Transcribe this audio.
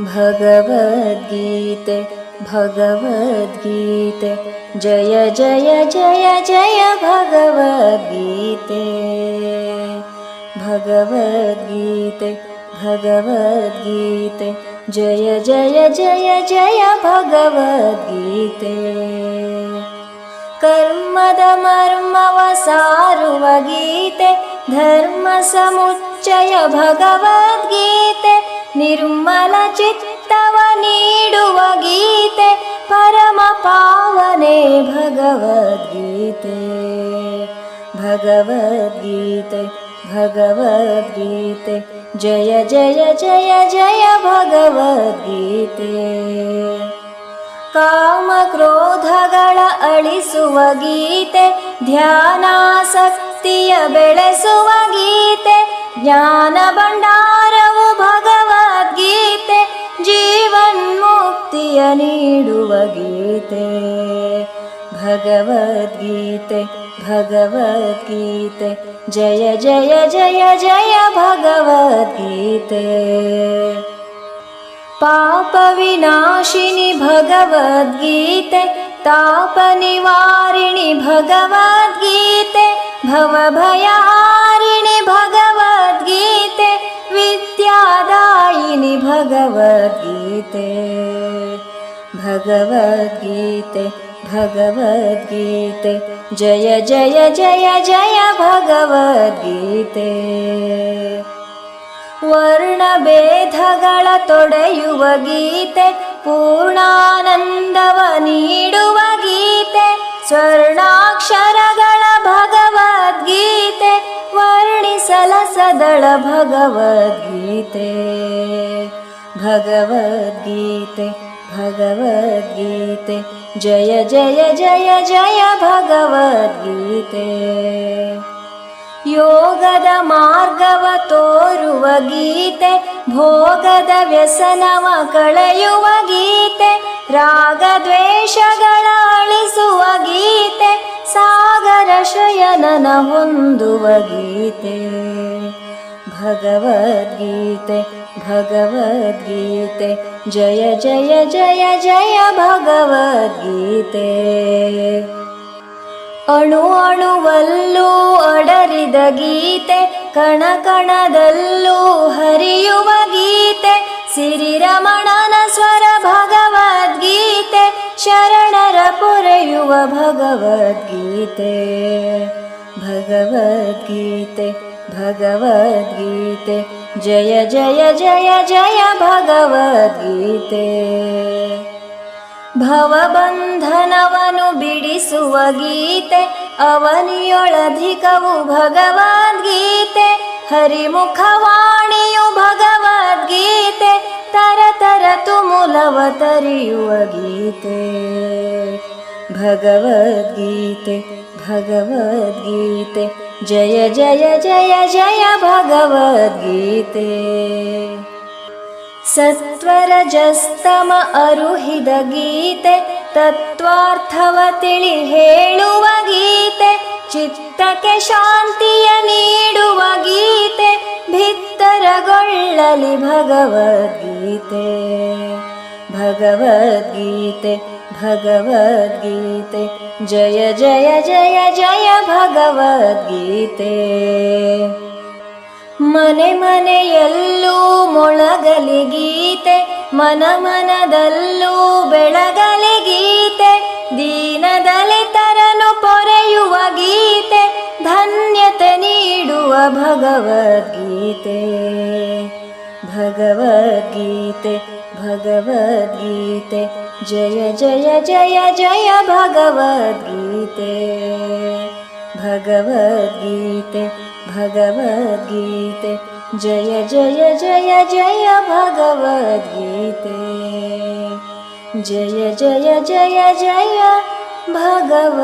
भगवद्गीते भगवद्गीते जय जय जय जय भगवद्गीते। भगवद्गीते भगवद्गीते जय जय जय जय भगवद्गीते। कर्मद मर्मव सारुव गीते धर्मसमुच्चय भगवद्गीते निर्मल चित्तव नीडुव गीते परम पावने भगवद्गीते भगवद्गीते भगवद्गीते जय जय जय जय भगवद्गीते ಕಾಮಕ್ರೋಧಗಳ ಅಳಿಸುವ ಗೀತೆ ಧ್ಯಾನಾಸಕ್ತಿಯ ಬೆಳೆಸುವ ಗೀತೆ ಜ್ಞಾನ ನೀಡುವ ಗೀತೆ ಭಗವದ್ಗೀತೆ ಭಗವದ್ಗೀತೆ ಜಯ ಜಯ ಜಯ ಜಯ ಭಗವದ್ಗೀತೆ पापविनाशिनि भगवद्गीते तापनिवारिणि भगवद्गीते भवभयहारिणि भगवद्गीते विद्यादायिनि भगवद्गीते भगवद्गीते भगवद्गीते जय जय जय जय भगवद्गीते ವರ್ಣಭೇದಗಳ ತೊಡೆಯುವ ಗೀತೆ ಪೂರ್ಣಾನಂದವ ನೀಡುವ ಗೀತೆ ಸ್ವರ್ಣಾಕ್ಷರಗಳ ಭಗವದ್ಗೀತೆ ವರ್ಣಿಸಲಸದಳ ಭಗವದ್ಗೀತೆ ಭಗವದ್ಗೀತೆ ಭಗವದ್ಗೀತೆ ಜಯ ಜಯ ಜಯ ಜಯ ಭಗವದ್ಗೀತೆ ಯೋಗದ ಮಾರ್ಗವ ತೋರುವ ಗೀತೆ ಭೋಗದ ವ್ಯಸನವ ಕಳೆಯುವ ಗೀತೆ ರಾಗದ್ವೇಷಗಳ ಅಳಿಸುವ ಗೀತೆ ಸಾಗರ ಶಯನನ ಹೊಂದುವ ಗೀತೆ ಭಗವದ್ಗೀತೆ ಭಗವದ್ಗೀತೆ. ಜಯ ಜಯ ಜಯ ಜಯ ಭಗವದ್ಗೀತೆ. ಅಣು, ಅಣುವಲ್ಲೂ ಅಡರಿದ ಗೀತೆ, ಕಣ, ಕಣದಲ್ಲೂ ಹರಿಯುವ ಗೀತೆ. ಸಿರಿರಮಣನ ಸ್ವರ ಭಗವದ್ಗೀತೆ, ಶರಣರ ಪೊರೆಯುವ ಭಗವದ್ಗೀತೆ. ಭಗವದ್ಗೀತೆ ಭಗವದ್ಗೀತೆ. ಜಯ ಜಯ ಜಯ ಜಯ ಭಗವದ್ಗೀತೆ ಭವಬಂಧನವನು ಬಿಡಿಸುವ ಗೀತೆ ಅವನಿಯೊಳಧಿಕವು ಭಗವದ್ಗೀತೆ ಹರಿಮುಖವಾಣಿಯು ಭಗವದ್ಗೀತೆ ತರ ತರ ತುಮುಲವ ತರಿಯುವ ಗೀತೆ ಭಗವದ್ಗೀತೆ ಭಗವದ್ಗೀತೆ ಜಯ ಜಯ ಜಯ ಜಯ ಭಗವದ್ಗೀತೆ ಸತ್ವರಜಸ್ತಮ ಅರುಹಿದ ಗೀತೆ ತತ್ವಾರ್ಥವ ತಿಳಿ ಹೇಳುವ ಗೀತೆ ಚಿತ್ತಕ್ಕೆ ಶಾಂತಿಯ ನೀಡುವ ಗೀತೆ ಭಿತ್ತರಗೊಳ್ಳಲಿ ಭಗವದ್ಗೀತೆ ಭಗವದ್ಗೀತೆ ಭಗವದ್ಗೀತೆ. ಜಯ ಜಯ ಜಯ ಜಯ ಭಗವದ್ಗೀತೆ. ಮನೆ, ಮನೆಯಲ್ಲೂ ಮೊಳಗಲಿ ಗೀತೆ, ಮನ, ಮನದಲ್ಲೂ ಬೆಳಗಲಿ ಗೀತೆ ದೀನದಲಿತರನು ಪೊರೆಯುವ ಗೀತೆ, ಧನ್ಯತೆ ನೀಡುವ ಭಗವದ್ಗೀತೆ. ಭಗವದ್ಗೀತೆ ಭಗವದ್ಗೀತೆ. जय जय जय जय भगवद्गीते। भगवद्गीते भगवद्गीते। जय जय जय जय भगवद्गीते। जय जय जय जय भगवद्गीते।